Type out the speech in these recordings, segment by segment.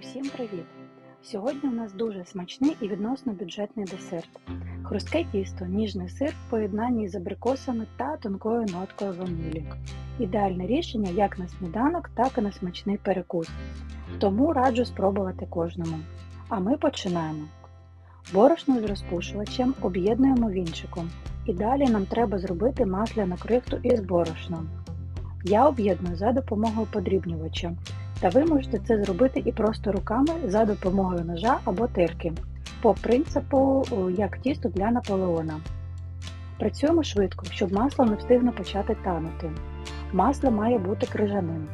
Усім привіт! Сьогодні у нас дуже смачний і відносно бюджетний десерт. Хрустке тісто, ніжний сир в поєднанні з абрикосами та тонкою ноткою ванілі. Ідеальне рішення як на сніданок, так і на смачний перекус. Тому раджу спробувати кожному. А ми починаємо. Борошно з розпушувачем об'єднуємо вінчиком. І далі нам треба зробити масляну крихту із борошном. Я об'єдную за допомогою подрібнювача. Та ви можете це зробити і просто руками за допомогою ножа або тирки, по принципу, як тісто для Наполеона. Працюємо швидко, щоб масло не встигло почати танути. Масло має бути крижаним.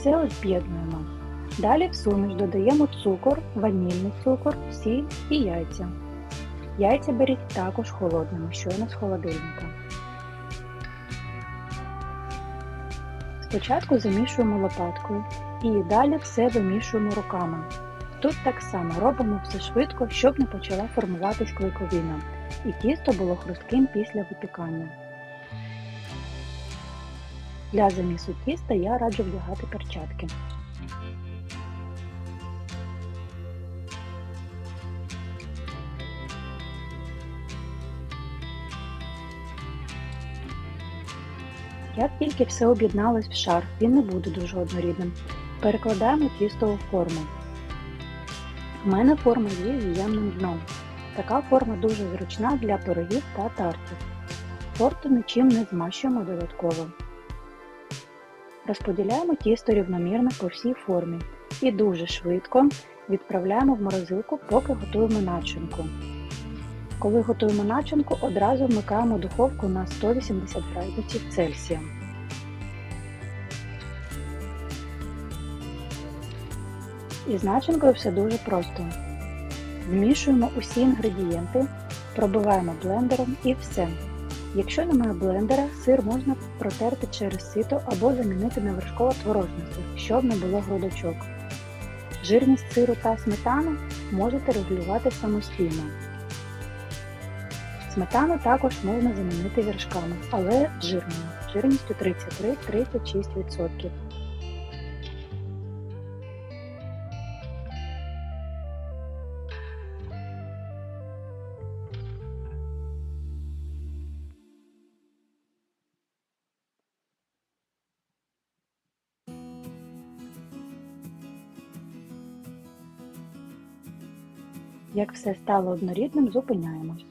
Все об'єднуємо. Далі в суміш додаємо цукор, ванільний цукор, сіль і яйця. Яйця беріть також холодними, щойно з холодильника. Спочатку замішуємо лопаткою і далі все вимішуємо руками. Тут так само робимо все швидко, щоб не почала формуватись клейковина, і тісто було хрустким після випікання. Для замісу тіста я раджу вдягати перчатки. Як тільки все об'єдналось в шар, він не буде дуже однорідним. Перекладаємо тісто у форму. У мене форма є з'ємним дном. Така форма дуже зручна для пирогів та тартів. Торту нічим не змащуємо додатково. Розподіляємо тісто рівномірно по всій формі і дуже швидко відправляємо в морозилку, поки готуємо начинку. Коли готуємо начинку, одразу вмикаємо духовку на 180 градусів Цельсія. Із начинкою все дуже просто. Змішуємо усі інгредієнти, пробиваємо блендером і все. Якщо немає блендера, сир можна протерти через сито або замінити на вершково творожний щоб не було грудочок. Жирність сиру та сметани можете регулювати самостійно. Сметану також можна замінити вершками, але жирною, жирністю 33-36%. Як все стало однорідним, зупиняємось.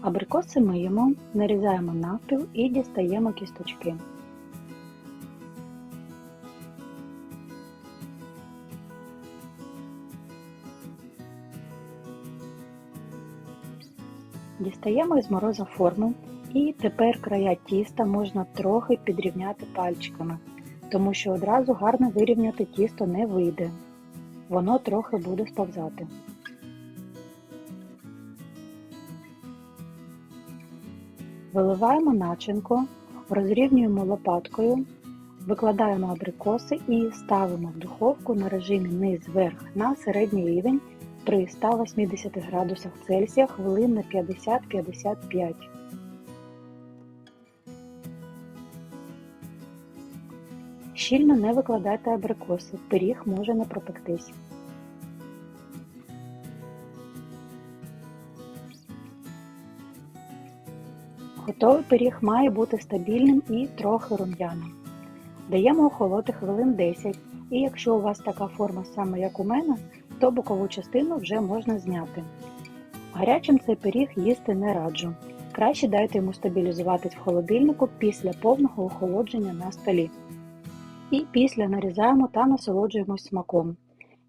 Абрикоси миємо, нарізаємо навпіл і дістаємо кісточки. Дістаємо із мороза форму і тепер края тіста можна трохи підрівняти пальчиками, тому що одразу гарно вирівняти тісто не вийде. Воно трохи буде сповзати. Виливаємо начинку, розрівнюємо лопаткою, викладаємо абрикоси і ставимо в духовку на режимі низ-верх на середній рівень при 180 градусах Цельсія хвилин на 50-55. Щільно не викладайте абрикоси, пиріг може не пропектись. Готовий пиріг має бути стабільним і трохи рум'яним. Даємо охолоти хвилин 10 і якщо у вас така форма саме як у мене, то бокову частину вже можна зняти. Гарячим цей пиріг їсти не раджу. Краще дайте йому стабілізуватись в холодильнику після повного охолодження на столі. І після нарізаємо та насолоджуємось смаком.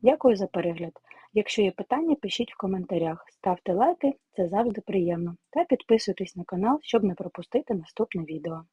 Дякую за перегляд! Якщо є питання, пишіть в коментарях, ставте лайки, це завжди приємно, та підписуйтесь на канал, щоб не пропустити наступне відео.